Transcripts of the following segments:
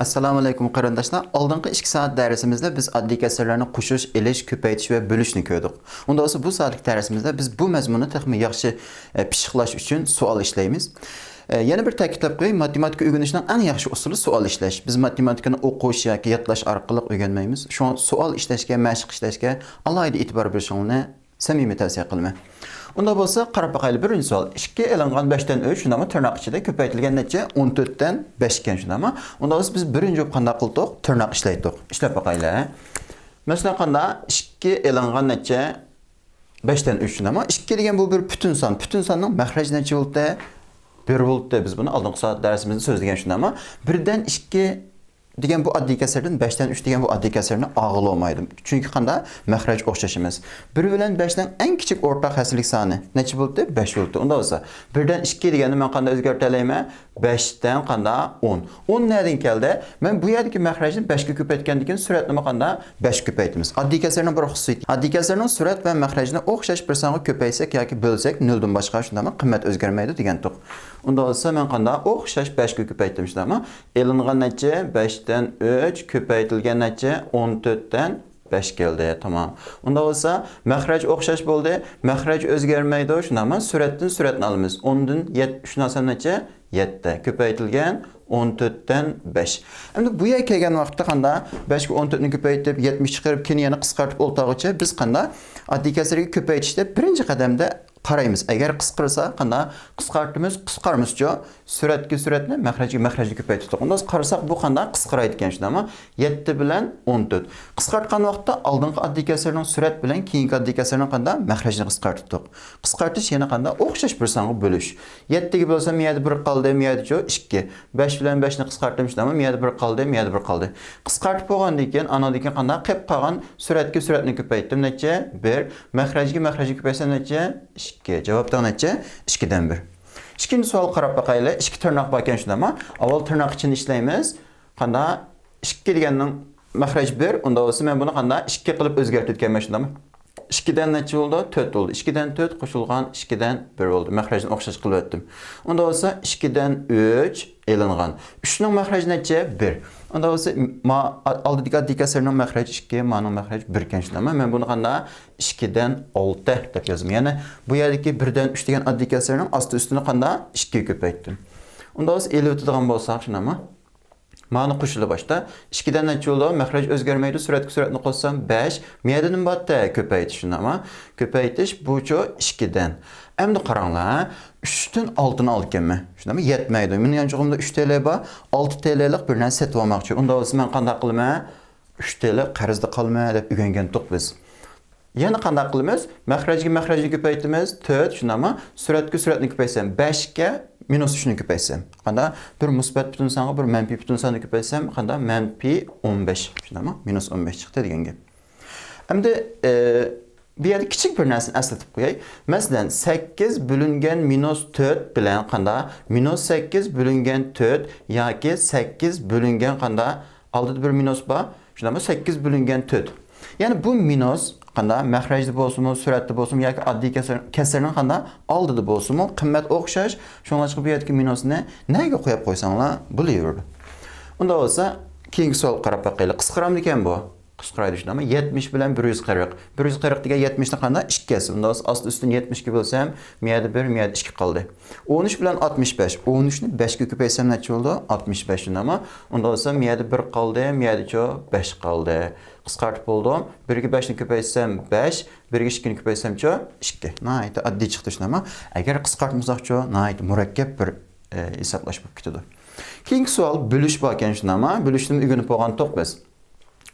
Assalamu alaykum qarindoshlar. Oldingi 2 soat darsimizda biz oddiy kasrlarni qo'shish, elish, ko'paytirish va bo'lishni ko'rdik. Unda bo'lsa bu soatlik darsimizda biz bu mazmunni texmi yaxshi e, pishiqlash uchun savol ishlaymiz. E, Yana bir ta'kidlab qo'yay, matematika o'rganishning eng yaxshi usuli savol ishlash. Biz matematikani o'qish yoki yodlash orqali o'rganmaymiz. Shu savol ishlashga, mashq ishlashga alohida e'tibor berishingizni samimiy tavsiya qilaman. Unda bo'lsa qarab boqaylik birinchi savol. 2 elingan 5 dan 3 shundami tirnoq ichida ko'paytirilgan necha 14 dan 5 ekan shundami? Unda bo'lsa biz birinchi qanday qildik? Tirnoq ishlaydik. Ishlab boqaylik. Masalan qanda 2 elingan necha 5 dan 3 shundami? 2 degan bu bir butun son. Butun sonning mahraji necha bo'ldi? 1 bo'ldi. Biz buni oldingi soat darsimizda so'zlagan shundami? 1 dan 2 degan bu oddiy kasrdan 5 dan 3 degan bu oddiy kasrni og'il olmaydi. Chunki qanda mahraj o'xshash emas. 1 bilan 5 dan eng kichik o'rtaq haslik soni necha bo'ldi? 5 bo'ldi. Unda bo'lsa 1 dan 2 deganni men qanday o'zgartiraman? 5 dan qanda 10. 10 nereden keldi? Men bu yerdagi mahrajni 5 ga ko'paytgandan keyin suratni qanda 5 ko'paytimiz. Oddiy kasrning bir xususiyati. Oddiy kasrning surat va mahrajini o'xshash bir songa ko'paysak yoki bo'lsak 0 dan boshqa shundami qimmat o'zgarmaydi degan to'q. Unda bo'lsa men qanda o'xshash 5 ga ko'paytdim shundami? Elingan necha 5 dan 3 ko'paytirilgan necha 14 dan 5 keldi. Tamam. Unda bo'lsa mahraj o'xshash bo'ldi. Mahraj o'zgarmaydi. Shundami? Suratdan suratni olamiz. 10 dan 7 shu narsa necha? 7 ko'paytirilgan 14 dan 5. Endi bu yerga kelgan vaqtda qanda 5 ga 14 ni ko'paytirib 70 chiqarib keyin yana qisqartib o'ltog'icha biz qanda oddiy kasrga ko'paytirishda birinchi qadamda qaraymiz. Agar qisqarsa qanda qisqartimiz, qisqarmizcha suratga suratni, mahrajga mahrajni ko'paytirdik. Unda qarasak bu qanda qisqaraydi ekan shundami? 7 bilan 14. Qisqartgan vaqtda oldingi oddiy kasrning surat bilan keyingi oddiy kasrning qanda mahrajni qisqartdik. Qisqartish yana qanda o'xshash bir songa bo'lish. 7 ga bo'lsa miyada 1 qoldi, miyada 2. 5 bilan 5 ni qisqartdim shundami? Miyada 1 qoldi, miyada 1 qoldi. Qisqartib bo'lgandan keyin anadagi qanda qilib qolgan suratga suratni ko'paytdim. Necha? 1. Mahrajga mahrajni ko'paysam necha? 2. Javobda necha? 2 dan 1. Ikkinchi savol qarab boqaylik. Ikki tirnoq bor ekan shundami? Avval tirnoq uchun ishlaymiz. Qanda 2 deganning mahraj 1, unda bo'lsa men buni qanda 2 qilib o'zgartirganman shundami? 2 dan necha bo'ldi? 4 bo'ldi. 2 dan 4 qo'shilgan 2 dan 1 bo'ldi. Mahrajni o'xshash qilib o'tdim. Unda bo'lsa 2 dan 3 elingan. 3 ning mahraji necha? 1. Unda bo'lsa ma oddiy kasrning mahraji 2, ma'ning mahraji 1 ekan shundami? Men buni qanda 2 dan 6 deb yozdim. Ya'ni bu yerdagi 1 dan 3 degan oddiy kasrning osti ustini qanda 2 ga ko'paytdim. Unda bo'lsa elib o'tadigan bo'lsak shunami? Ma'ni qo'shila boshda 2 dan necha bo'ldi? Mahraj o'zgarmaydi. Suratga suratni qo'shsam 5. Miyada nima bor-da? Ko'paytish shundami? Ko'paytish bu-chu 2 dan. Endi qaranglar, 3 dan 6 ni olganman. Shundami? Yetmaydi. Mening yanchig'imda 3 TL bor. 6 TLlik bir narsa setib olmoqchi. Unda bo'lsa men qanday qilaman? 3 TL qarzda qolma deb o'rgangan to'q biz. Yana qanday qilamiz? Mahrajga mahrajni ko'paytimiz 4, shundami? Suratga suratni ko'paysam 5 ga minus 3 ni ko'paysam. Qanda bir musbat butun songa bir manfiy butun sonni ko'paysam, qanda manfiy 15, shundami? Minus 15 chiqdi degan gap. Endi bu yerda kichik bir narsani eslatib qo'yay. Masalan, 8 bo'lingan minus 4 bilan qanda minus 8 bo'lingan 4 yoki 8 bo'lingan qanda oldida bir minus bor. Shundami? 8 bo'lingan 4. Ya'ni bu minus qanda mahrajda bo'lsinmi, suratda bo'lsinmi yoki oddiy kasr qanda oldida bo'lsinmi, qimmat o'xshash. shunga chiqib bu yerdagi minusni nega qo'yib qo'ysanglar bo'laveradi. Unda bo'lsa, keyingi savol qarab boqaylik. Qisqaramdikan bu? Qisqaraydi shundami? 70 bilan 140. 140 degan 70 ni qanda 2 kesi. Unda osti ustini 70 ga bo'lsam, miyada 1, miyada 2 qoldi. 13 bilan 65. 13 ni 5 ga ko'paysam necha bo'ldi? 65 shundami? Unda bo'lsa miyada 1 qoldi, miyada 5 qoldi. qisqartib bo'ldim. 1 ga 5 ni ko'paysam 5, 1 ga 2 ni ko'paysamchi 2. Nihoyat oddiy chiqdi shunami? Agar qisqartmasoqchi, nihoyat murakkab bir e, hisoblash bo'lib ketadi. Keyingi savol bo'lish bor ekan shunami? Bo'lishni o'rganib bo'lgan to'q biz.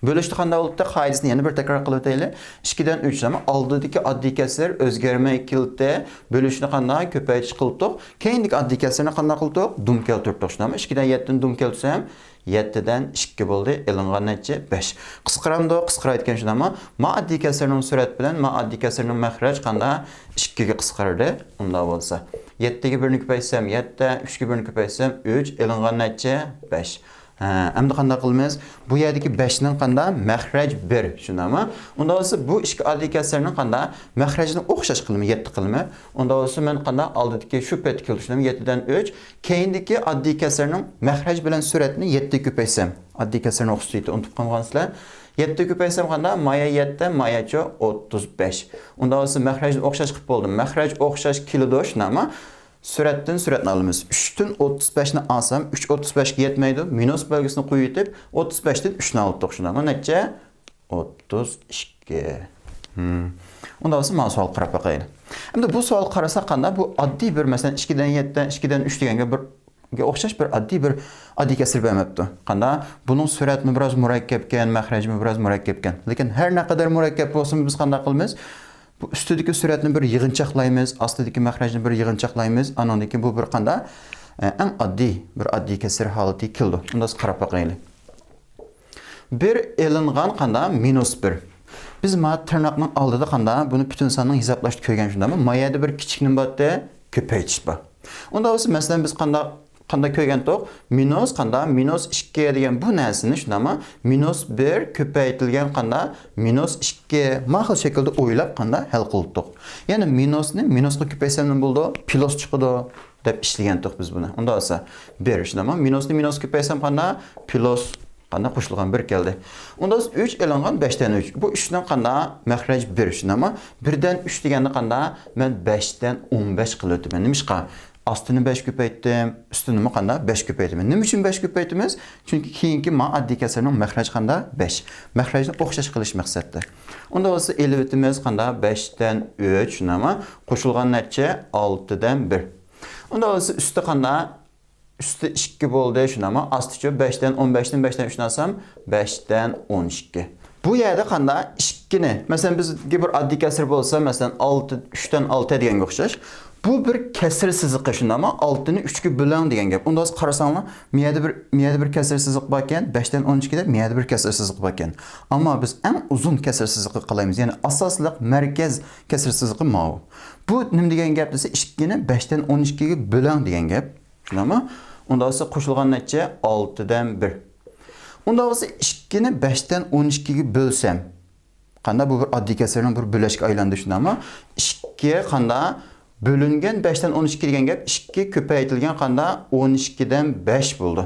Bo'lishni qanday bo'libdi? Qoidasini yana bir takror qilib o'taylik. 2 dan 3 nima? Oldidagi oddiy kasr o'zgarmay keldi. Bo'lishni qanday ko'paytirish qildik. Keyindagi oddiy kasrni qanday qildik? Dum keltirdik. Shunami? 2 dan 7 ni dum keltirsam 7 dan 2 bo'ldi. Elingan necha? 5. Qisqaramdi, qisqarayotgan shunami? Ma oddiy kasrning surat bilan ma oddiy kasrning mahraj qanday 2 ga qisqardi? Unda bo'lsa 7 ga 1 ni ko'paysam 7, 3 ga 1 ni ko'paysam 3, elingan necha? 5. Hə, əmdə qanda qılmız? Bu yerdəki 5-nin qanda məxrəc 1, şunama. Onda olsa bu iki adi kəsərinin qanda məxrəcini oxşaş qılımı 7 qılımı. Onda olsa mən qanda aldıdakı şu pet külüşünüm 7-dən 3, keyindəki adi kəsərinin məxrəc bilən sürətini 7 köpəysəm. Adi kəsərin oxşuydu, unutub qalğansızlar. 7 köpəysəm qanda maya 7, maya 35. Onda olsa məxrəcini oxşaş qılıb oldum. Məxrəc oxşaş kilodoş nama. Suratdan suratni olamiz. 3 dan 35 ni olsam, 3 35 ga yetmaydi. Minus belgisini qo'yib yetib, 35 dan 3 ni oldik shundaymi? Necha? 32. Hmm. Unda bo'lsa mana savol qarab boqaylik. Endi bu savol qarasa qanday? Bu oddiy bir masalan 2 dan 7 dan 2 dan 3 deganga bir o'xshash bir oddiy bir oddiy kasr bermabdi. Qanday? Buning suratmi biroz murakkabkan, mahrajmi biroz murakkabkan. Lekin har naqadar murakkab bo'lsin, biz qanday qilamiz? Bu ustidagi suratni bir yig'inchoqlaymiz, ostidagi mahrajni bir yig'inchoqlaymiz. Andan keyin bu bir qanday? Eng oddiy bir oddiy kasr holati keldi. Unda qarab boqaylik. bir elingan qanday? Minus 1. Biz ma tırnaqning oldida qanday? Buni butun sonning hisoblashni ko'rgan shundaymi? Mayada bir kichik nima bor-da, ko'paytish bor. Unda bo'lsa, biz qanday qanday ko'rgandik? Minus qanday? Minus 2 degan bu narsani shundaymi? Minus 1 ko'paytirilgan qanday? Minus 2 mahal shaklda o'ylab qanday hal qildik. Ya'ni minusni minusga ko'paysam nima bo'ldi? Plus chiqadi deb ishlagandik biz buni. Unda bo'lsa 1 shundaymi? Minusni minus ko'paysam qanday? Plus qanday qo'shilgan 1 keldi. Unda 3 elangan 5 dan 3. Bu 3 dan qanday? Mahraj 1 shundaymi? 1 dan 3 deganda qanday? Men 5 dan 15 qilyapman. Nima ishqa? Astını 5 ko'paytdim, ustini qanday? 5 ko'paytdim. Nima uchun 5 ko'paytimiz? Chunki keyingi ma oddiy kasrning mahraj qanday? 5. Mahrajni o'xshash qilish maqsadda. Unda bo'lsa elbetimiz qanday? 5 dan 3 shundaymi? Qo'shilgan natija 6 dan 1. Unda bo'lsa usti qanday? Üstü 2 bo'ldi, shunami? Asticha 5 dan 15 dan 5 dan 3 olsam 5 dan 12. Bu yerda qanday 2 ni, masalan bizga bir oddiy kasr bo'lsa, masalan 6 3 dan 6 deganga o'xshash. Bu bir kasr siziqi shundami? 6 ni 3 ga bo'lang degan gap. Unda qarasanglar, miyada bir miyada bir kasr siziq bor ekan, 5 dan 12 da miyada bir kasr siziq bor ekan. Ammo biz eng uzun kasr siziqi qilaymiz. Ya'ni asosliq markaz kasr siziqi mau. Bu nima degan gap desa, 2 ni 5 dan 12 ga bo'lang degan gap. Shundami? Unda bo'lsa qo'shilgan natija 6 dan 1. Unda bo'lsa 2 ni 5 dan 12 ga bo'lsam, qanday bu bir oddiy kasrning bir bo'lashga aylandi shundami? 2 qanday bo'lingan 5 dan 12 degan gap 2 ko'paytirilgan qanday 12 dan 5 bo'ldi.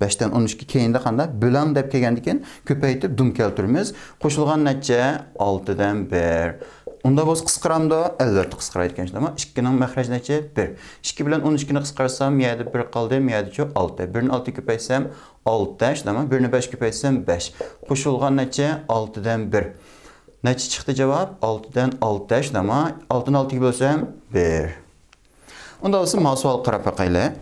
5 dan 12 keyinda qanday bo'lam deb kelgandan keyin ko'paytib dum keltiramiz. Qo'shilgan natija 6 dan 1. Unda bo'z qisqaramda albatta qisqaraydi ekan shundami? 2 ning mahraj natija 1. 2 bilan 12 ni qisqarsam, miyada 1 qoldi, miyada 6. 1 ni 6 ko'paysam 6 shundami? 1 ni 5 ko'paysam 5. Qo'shilgan natija 6 dan 1. Neçə çıxdı cavab? 6-dan 6 dəşləmə. 6-nı 6-ya bölsəm 1. Onda olsa masual qarapaqaylı.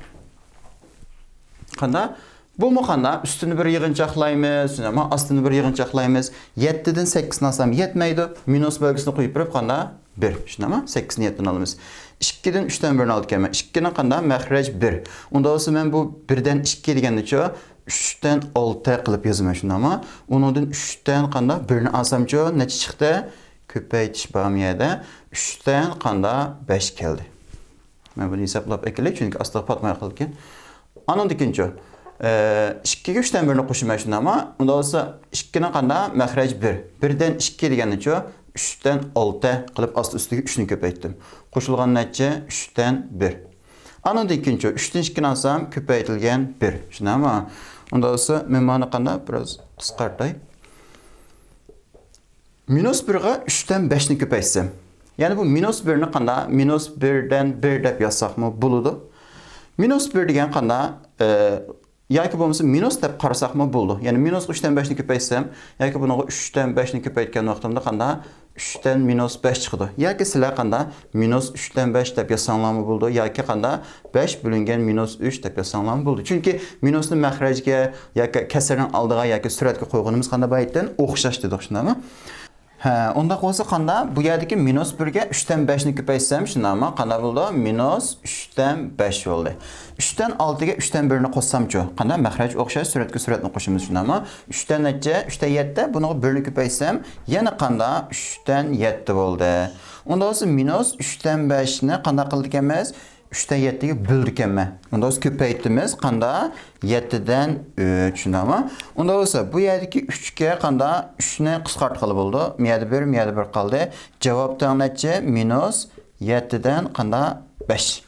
Qanda? Bulmu qanda? Üstünü bir yığıncaqlayımız, ama astını bir yığıncaqlayımız. 7-dən 8-ni alsam yetməydi. Minus bölgüsünü qoyub birib qanda? 1. Şunama 8-ni 7-dən alımız. 2-dən 3-dən 1-ni aldık hemen. 2-nin qanda? Məxrəc 1. Onda olsa mən bu 1-dən 2 deyəndə çö 3dan 6 qilib yozaman shundaqmi unidan 3dan qandoq birni olsamchi necha chiqdi ko'paytish bamiyada 3dan qandoq 5 keldi mana buni hisoblab ekilik chunki ostiga patmay qoldi ekan anandikinchi e, ikkiga uchdan birini qo'shilman shundaqmi unda bo'lsa ikkini qandoq mahraj bir. Birdan ikki deganichu uchdan olti qilib osti ustiga uchni ko'paytdim qo'shilgan necha uchdan bir. 1. Andan ikkinchi 3 dan 2 ni olsam ko'paytirilgan 1. Shundami? Unda bo'lsa men mana qanday biroz qisqartay. Minus 1 ga 3 dan 5 ni ko'paytsam. Ya'ni bu minus 1 ni qanday? Minus 1 dan 1 deb yozsaqmi bo'ladi. Minus 1 degan qanday? E, yoki bo'lmasa minus deb qarasaqmi bo'ldi. Ya'ni minus 3 dan 5 ni ko'paytsam, yoki buni 3 dan 5 ni ko'paytgan vaqtimda qanday? 3 dan minus 5 chiqdi. Yoki sizlar qanday? Minus 3 dan 5 deb yozsanglarmi bo'ldi, yoki qanday? 5 bo'lingan minus 3 deb yozsanglarmi bo'ldi. Chunki minusni mahrajga yoki kasrning oldiga yoki suratga qo'yganimiz qanday baytdan o'xshash dedik, shundami? Hə, onda xoğusu xanda bu gəldi ki, minus 1-ə 3-dən 5-ni köpə hissəmişdim amma qanda buldu? Minus 3-dən 5 oldu. 3-dən 6-ya 3-dən 1-ni qossam ki, qanda məxrəc oxşar sürətə sürətni qoşumuz üçün amma 3-dən neçə? 3-dən 7 bunu 1-ni köpə hissəm, yəni qanda 3-dən 7 oldu. Onda olsa minus 3-dən 5-ni qanda qıldık emas? 3'te 7'yi böldük emme. Onda biz köpeytimiz qanda 7'den 3 ama. Onda olsa bu yerdeki 3'ge qanda 3'ni qısqartqılı buldu. Miyadi 1, miyadi 1 qaldı. Cevaptan neçe? Minus 7'den qanda 5.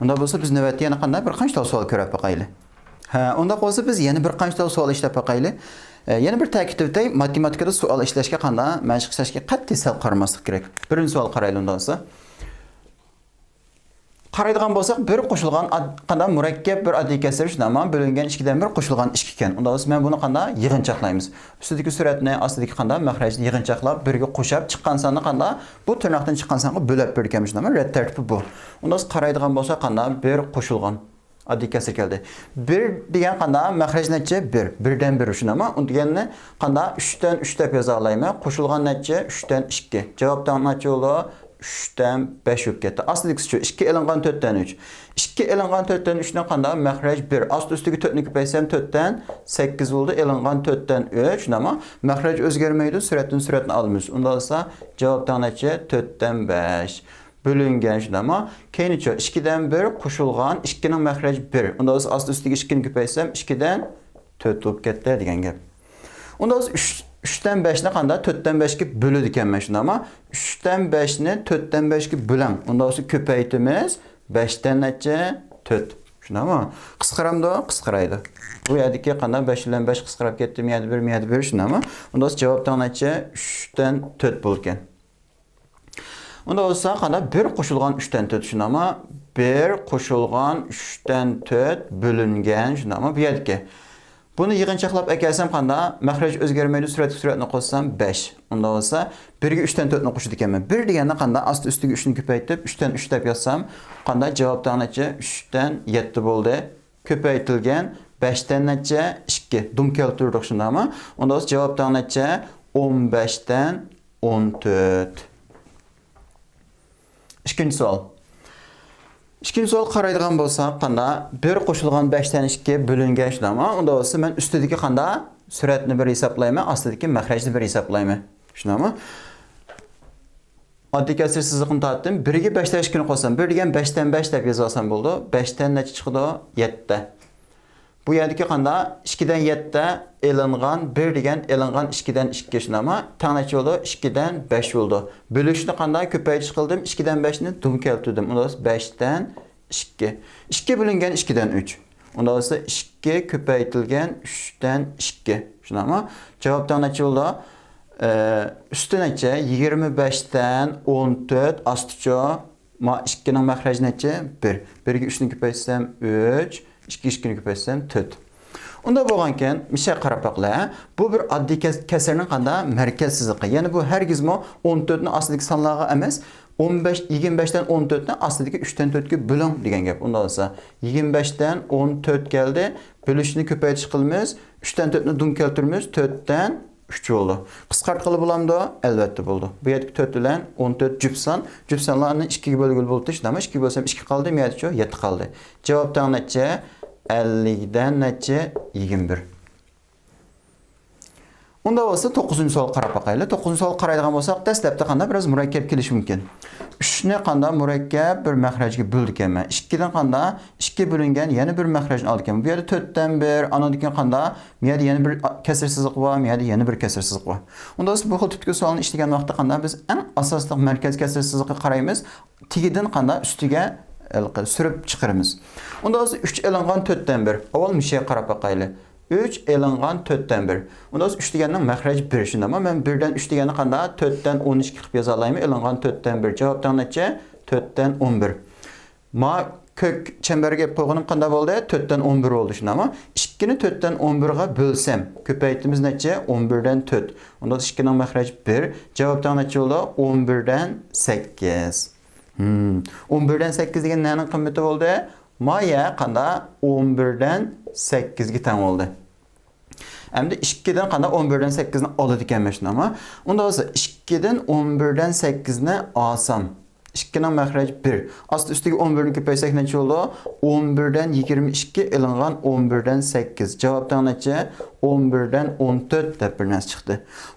Onda bo'lsa biz navbatda yana qanday bir qancha savol ko'rib boqaylik. Ha, unda qolsa biz yana bir qancha savol ishlab boqaylik. E, yana bir ta'kid etay, matematikada savol ishlashga qanday mashq ishlashga qat'iy sal qaramaslik kerak. Birinchi savol qaraylik unda bo'lsa. Qaraydigan bo'lsak bir qo'shilgan qanday murakkab bir oddiy kasr shinama bo'lingan ikkidan bir qo'shilgan ikki ekan unda biz men buni qanday yig'inchoqlaymiz ustidagi suratni ostidagi qanday mahrajni yig'inchoqlab birga qo'shib chiqqan sonni qanday bu tirnoqdan chiqqan songa bo'lib bergan shinama rad tartibi bu. Unda biz qaraydigan bo'lsak qanday bir qo'shilgan oddiy kasr keldi bir degan qanday mahraj necha bir birdan bir shunama u deganni qanday uchdan uch deb yoza olaymi qo'shilgan necha uchdan ikki. Javobdan necha bo'ldi 3'ten 5 yok getdi. Aslındaki şu 2 elingan 4'ten 3. 2 elingan 4'ten 3'den qanda məxrəc 1. Aslı üstüki 4'ni köpəysəm 4'ten 8 oldu. Elingan 4'ten 3. Ama məxrəc özgərməydi. Sürətin sürətini almış. Onda olsa cavabdan neçə? 4'ten 5. Bölüngen şuna ama keyin içi 2'den 1 qoşulgan 2'nin məxrəc 1. Onda olsa aslı üstüki 2'ni köpəysəm 2'den 4 olub getdi degan gap. Onda biz 3-dən 5-nə qanda 4-dən 5-ki bölüdük mən şunu amma 3-dən 5-ni 4-dən 5-ki böləm. Onda olsun köpəytimiz 5-dən neçə? 4. Şunama qısqaramdı, qısqaraydı. Bu yerdəki qanda 5 ilə 5 qısqarıb getdi, 1 1 1 şunama. Onda olsun cavabdan neçə? 3-dən 4 bulkən. Onda olsa qanda 1 qoşulğan 3-dən 4 şunama 1 qoşulğan 3-dən 4 bölüngən şunama bu yerdəki Bunu yığınçaqlab əkəlsəm qanda məxrəc özgərməyli sürət sürətini qoşsam 5. Onda olsa 1-yə 3-dən 4-ni qoşu dikənmə. 1 deyəndə qanda astı üstüge 3-ni köpəytib 3-dən 3 dəb yazsam, qanda cavabdan necə 3-dən 7 boldu. Köpəytilgən 5-dən necə 2. Dum keltirdik şunda ama. Onda olsa cavabdan necə 15-dən 14. İkinci sual. İkinci sual qaraydigan bo'lsaq, qanda bir qo'shilgan 5 dan 2 bo'lingan shunama, unda bo'lsa men ustidagi qanda suratni bir hisoblayman, ostidagi mahrajni bir hisoblayman. Shunama? Oddiy kasr siziqni tortdim. 1 ga 5 dan 2 ni qo'shsam, 1 degan 5 dan 5 deb yoza olsam bo'ldi. 5 dan necha chiqdi? 7. Bu yerdagi qanda 2 dan 7 elingan, 1 degan elingan 2 dan 2 shunama, tang necha bo'ldi? 2 dan 5 bo'ldi. Bölüşni qanday ko'paytirish qildim? 2 dan 5 ni dum keltirdim. Unda 5 dan 2. 2 bo'lingan 2 dan 3. Unda bo'lsa 2 ko'paytirilgan 3 dan 2. Shunami? Javobdan necha bo'ldi? Ee, üstü neçə? 25-dən 14 astıca ma 2-nin məxrəci neçə? 1. 1-yə 3-ni köpəysəm 3, 2-2-ni köpəysəm 4. Onda bolğankən mişə qarab baxla. Bu bir addi kəs kəsrinin qanda mərkəz sızıqı. Yəni bu hər gizmo 14-ni aslındakı sanlığa emas, 15 25-dən 14-ni aslındakı 3-dən 4-gə bölün degan gap. Onda olsa 25-dən 14 gəldi. Bölüşünü köpəytiş qılmız. 3-dən 4-ni dum keltirmiz. 4-dən 3 oldu. Qısqartqılı bulamdı? Əlbəttə buldu. Bu yerdəki 4 ilə 14 cübsan. Cübsanlarını 2-yə bölgülü buldu. Şunama 2 bölsəm 2 qaldı, miyədi 7 qaldı. Cavabdan neçə? 50-dən neçə? 21. Unda olsa 9-cu sual qarab baxaylı. 9-cu sual qaraydigan bolsaq, dəstəbdə qanda biraz murakkab kelishi mumkin. 3-ni qanda murakkab bir məxrəcə böldük ekan. 2-dən qanda 2 bölüngan yana bir məxrəcni aldık ekan. Bu yerdə 4-dən 1, anadakı qanda miyədə yana bir sızıq var, miyədə yana bir sızıq var. Unda biz bu xil tipdəki sualni işləgən vaxtda qanda biz ən asaslı mərkəz kəsr sızıqı qaraymiz. Tigidən qanda üstüge sürüp çıxırımız. Onda biz 3 elingan 4-dən 1. Avval qarab baxaylı. 3 elingan 4'ten 1. Onda 3 deganning məxrəci 1 şunda ama mən 1-dən 3 deganni qanda 4-dən 12 qılıb yaza alayım. Elingan 4'ten 1. Cavabdan neçə? 4'ten 11. Ma kök çemberge qoyğanım qanda boldu? 4'ten 11 oldu şunda ama 2-ni 4'ten 11'ə bölsəm, köpəytimiz neçə? 11'dən 4. Onda 2-nin məxrəci 1. Cavabdan neçə oldu? 11'dən 8. Hmm. 11'dən 8 degan nənin qiyməti oldu? Maya qanda 11'dən 8-ге teng oldu. Endi 2-dən qanda 11-dən 8-ni alır ekanman şunu ama. Onda olsa 2-dən 11-dən 8-ni alsam 2-nin məxrəci 1. Aslı üstüge 11-ni köpəysək neçə oldu? 11-dən 22 elingan 11-dən 8. Cavabdan neçə? 11-dən 14 dəb bir nəs.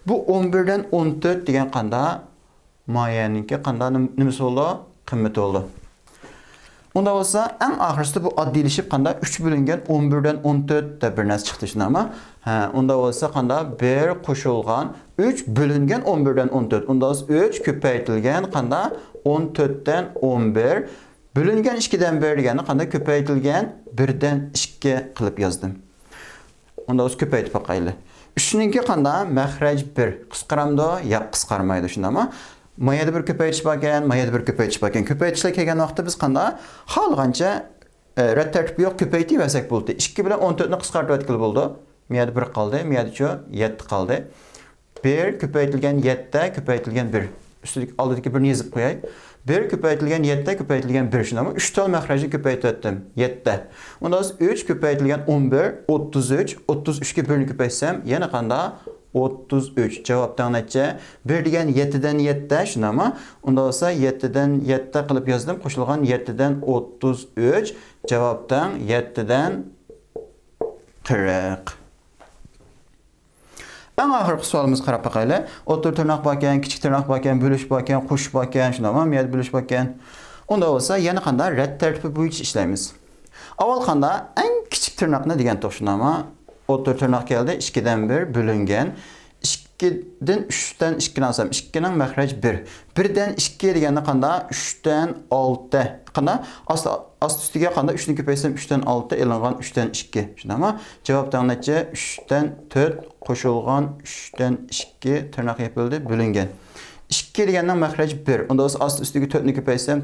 Bu 11-dən 14 degan qanda mayanınki qanda nimisi oldu? qimmat oldi unda bo'lsa eng oxirgisida bu oddiylashib qanda 3 bo'lingan 11 dan 14 deb bir narsa chiqdi shundaqmi ha unda bo'lsa qanda 1 qo'shilgan 3 bo'lingan 11 dan 14 unda 3 ko'paytirilgan qanda 14 dan 11 bo'lingan 2 dan 1 degani qanda ko'paytirilgan 1 dan 2 qilib yozdim. Unda o'zi ko'paytib boqayli 3 ninki qanda mahraj 1 qisqaramdi yo qisqarmaydi shundaqmi Mayada bir köpəytiş bakən, mayada bir köpəytiş bakən. Köpəytişlə kelgan vaxtda biz qanda xalğanca e, rədd tərtibi yox köpəytib vəsək buldu. 2 bilan 14-ni qısqartıb ətkili buldu. Miyada 1 qaldı, miyada 2 7 qaldı. 1 köpəytilgan 7-də köpəytilgan 1. Üstüdeki aldıdaki birini yazıb qoyay. 1 köpəytilgan 7-də köpəytilgan 1 şuna ama 3 tal məxrəci köpəytdim 7-də. Onda 3 köpəytilgan 11, 33, 33-ki 1-ni köpəytsəm, yenə qanda 33 cevaptan netçe 1 degan 7'den 7 şuna ama onda olsa 7'den 7 qilib yazdım. Qo'shilgan 7'den 33 cevaptan 7'den 40. Ən axırqı sualımız qarab baxaylı. Otur tırnaq bakən, kiçik tırnaq bakən, bölüş bakən, quş bakən, şuna ama miyad bölüş bakən. Onda olsa yana qanda rədd tərtibi boyunca işləyimiz. Avval qanda ən kiçik tırnaq nə degan o'tda tirnoq keldi 2 dan 1 bo'lingan 2dan 3dan 2 ni olsam 2 ning mahraj 1. 1dan 2 deganda qanda 3dan 6. Qanda osti osti ustiga qanda 3 ni ko'paysam 3dan 6 elingan 3dan 2. Shundami? Javob tangacha 3dan 4 qo'shilgan 3dan 2 tirnoq yopildi, bo'lingan. 2 degandan mahraj 1. Unda bo'lsa osti ustiga 4 ni ko'paysam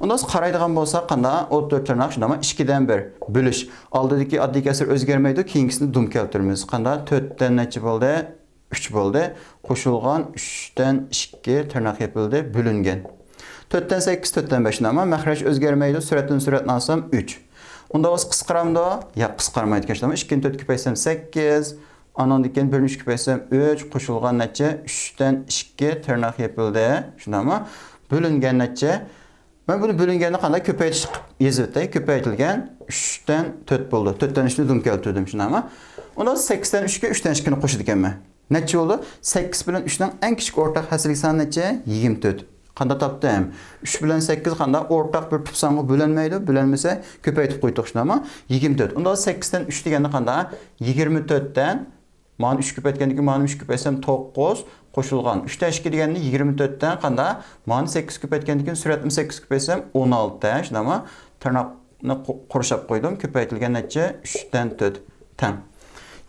Ondan sonra qaraydigan bolsaq qanda 14 tırnaq şunda ama 2-dən 1 bölüş. Aldıdaki addi kəsir özgərməydi, keyingisini dum keltirmiz. Qanda 4-dən neçə boldu? 3 boldu. Qoşulğan 3-dən 2 tırnaq yapıldı, bölüngen. 4-dən 8, 4-dən 5 ama məxrəc özgərməydi, sürətdən sürətini alsam 3. Onda os qısqıramdı, ya qısqarmaydı keçdi ama 2-ni 4 küpəysəm 8, Anan diken 1 3 küpəysəm 3, qoşulğan neçə? 3-dən 2 tırnaq yapıldı. Şunda ama bölüngen neçə? Ben bunu bölüngende qanda köpəytiş yazıbdı. Köpəytilgan 3-dən 4 boldu. 4-dən 3-ni dum keltirdim şuna ama. Onda 8-dən 3-gə 3-dən 2-ni qoşdu ekanman. Neçə oldu? 8 bilan 3-dən ən kiçik ortaq həsrlik sanı neçə? 24. Qanda tapdım. 3 bilan 8 qanda ortaq bir tüp sanı bölünməydi. Bölünməsə köpəytib qoyduq şuna ama 24. Onda 8-dən 3 degəndə qanda 24-dən Mani 3 küp etkendeki mani 3 küp etsem 9 qoşulğan. 3 təşkil degəndə 24-dən qanda mani 8 küp etkendeki sürətim 8 küp etsem 16. Şimdi ama tırnaqını qoruşab qoydum. Köpəytilgan nəticə 3-dən 4 tən.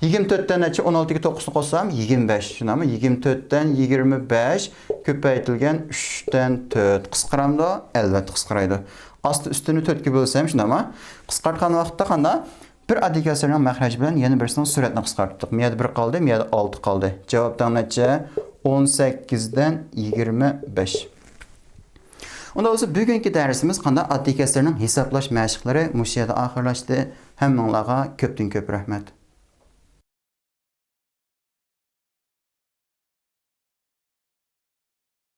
24-dən nəticə 16-ki 9-nu qossam 25. Şimdi ama 24-dən 25 köpəytilgan 3-dən 4. Qısqıramda? Əlbəttə qısqıraydı. Astı üstünü 4-ki bölsəm şimdi ama qısqartqan vaxtda qanda bir addi kəsrinin məxrəci bilan yeni birisinin sürətini qısqartdıq. Miyada 1 qaldı, miyada 6 qaldı. Cavabdan nəticə 18-dən 25. Onda olsa bugünkü dərsimiz qanda addi kəsrinin hesaplaş məşqləri müşiyədə axırlaşdı. Həmmanlağa köpdən köp rəhmət.